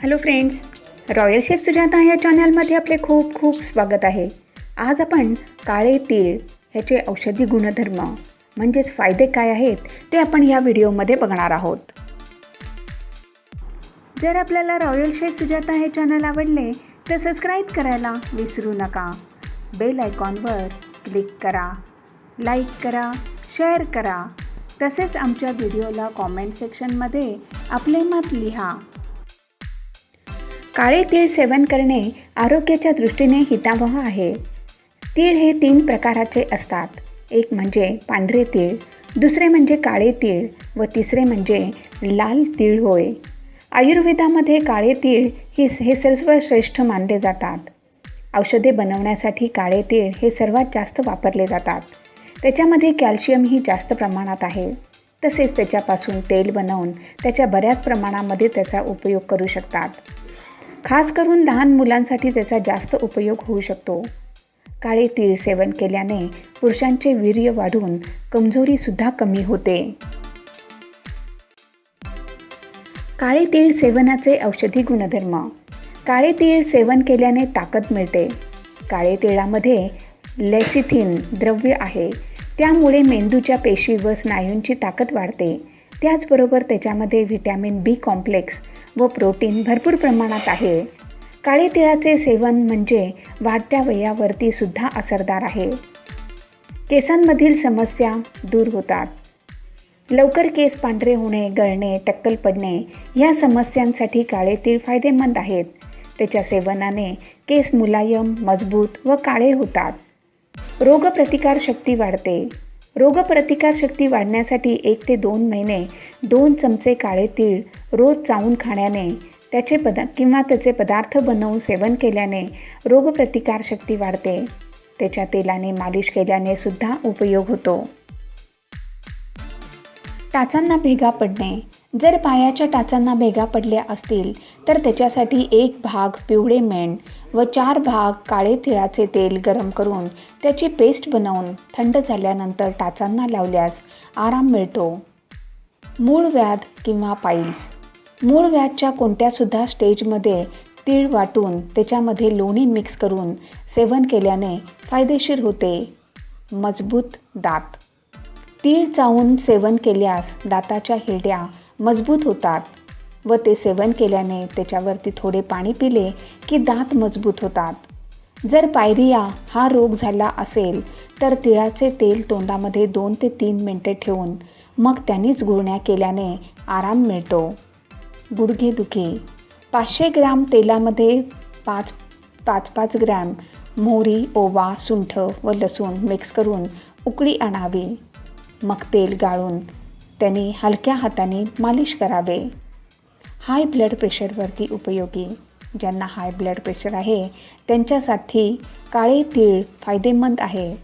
Hello friends royal chef Sujata या चॅनलमध्ये आपले खूप खूप स्वागत आहे. आज आपण काळे तीळ ह्याचे औषधी गुणधर्म म्हणजेच फायदे काय आहेत ते आपण या व्हिडिओमध्ये बघणार आहोत. जर आपल्याला रॉयल शेफ सुजाता हे चॅनल आवडले तर सबस्क्राईब करायला विसरू नका. बेल आयकॉनवर क्लिक करा लाईक करा शेअर करा. तसेच आमच्या व्हिडिओला कॉमेंट सेक्शनमध्ये आपले मत लिहा. काळे तीळ सेवन करणे आरोग्याच्या दृष्टीने हितावह आहे. तीळ हे तीन प्रकाराचे असतात. एक म्हणजे पांढरे तीळ दुसरे म्हणजे काळे तीळ व तिसरे म्हणजे लाल तीळ होय. आयुर्वेदामध्ये काळे तीळ ही हे सर्वश्रेष्ठ मानले जातात. औषधे बनवण्यासाठी काळे तीळ हे सर्वात जास्त वापरले जातात. त्याच्यामध्ये कॅल्शियमही जास्त प्रमाणात आहे. तसेच त्याच्यापासून तेल बनवून त्याच्या बऱ्याच प्रमाणामध्ये त्याचा उपयोग करू शकतात. खास करून लहान मुलांसाठी त्याचा जास्त उपयोग होऊ शकतो. काळे तीळ सेवन केल्याने पुरुषांचे वीर्य वाढून कमजोरीसुद्धा कमी होते. काळे तीळ सेवनाचे औषधी गुणधर्म. काळे तीळ सेवन केल्याने ताकद मिळते. काळे तिळामध्ये लेसिथिन द्रव्य आहे. त्यामुळे मेंदूच्या पेशी व स्नायूंची ताकद वाढते. त्याचबरोबर त्याच्यामध्ये व्हिटॅमिन बी कॉम्प्लेक्स व प्रोटीन भरपूर प्रमाणात आहे. काळे तिळाचे सेवन म्हणजे वाढत्या वयावरती सुद्धा असरदार आहे. केसांमधील समस्या दूर होतात. लवकर केस पांढरे होणे गळणे टक्कल पडणे या समस्यांसाठी काळे तीळ फायदेमंद आहेत. त्याच्या सेवनाने केस मुलायम मजबूत व काळे होतात. रोगप्रतिकारशक्ती वाढते. रोगप्रतिकारशक्ती वाढण्यासाठी एक ते दोन महिने दोन चमचे काळे तीळ रोज चावून खाण्याने त्याचे पदा किंवा त्याचे पदार्थ बनवून सेवन केल्याने रोगप्रतिकारशक्ती वाढते. त्याच्या तेलाने मालिश केल्याने सुद्धा उपयोग होतो. टाचांना भेगा पडणे जर पायाच्या टाचांना भेगा पडल्या असतील तर त्याच्यासाठी एक भाग पिवळे मेण व चार भाग काळे तिळाचे तेल गरम करून त्याची पेस्ट बनवून थंड झाल्यानंतर टाचांना लावल्यास आराम मिळतो. मूळ व्याध किंवा पाईल्स मूळ व्याधच्या कोणत्यासुद्धा स्टेजमध्ये तीळ वाटून त्याच्यामध्ये लोणी मिक्स करून सेवन केल्याने फायदेशीर होते. मजबूत दात. तीळ चावून सेवन केल्यास दाताच्या हिरड्या मजबूत होतात व ते सेवन केल्याने त्याच्यावरती थोडे पाणी पिले की दात मजबूत होतात. जर पायरिया हा रोग झाला असेल तर तिळाचे तेल तोंडामध्ये दोन ते तीन मिनटे ठेवून मग त्यांनीच गुळण्या केल्याने आराम मिळतो. गुडघेदुखी पाचशे ग्रॅम तेलामध्ये पाच पाच पाच ग्रॅम मोहरी ओवा सुंठ व लसूण मिक्स करून उकळी आणावी. मग तेल गाळून त्यांनी हलक्या हाताने मालिश करावे. हाय ब्लड प्रेशरवरती उपयोगी. ज्यांना हाय ब्लड प्रेशर आहे त्यांच्यासाठी काळे तीळ फायदेमंद आहे.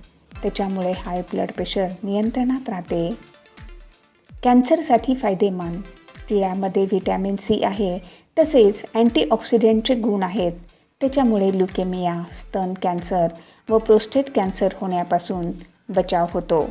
त्याच्यामुळे हाय ब्लड प्रेशर नियंत्रणात राहते. कॅन्सरसाठी फायदेमंद. तिळामध्ये व्हिटॅमिन सी आहे तसेच अँटीऑक्सिडेंटचे गुण आहेत. त्याच्यामुळे ल्युकेमिया स्तन कॅन्सर व प्रोस्टेट कॅन्सर होण्यापासून बचाव होतो.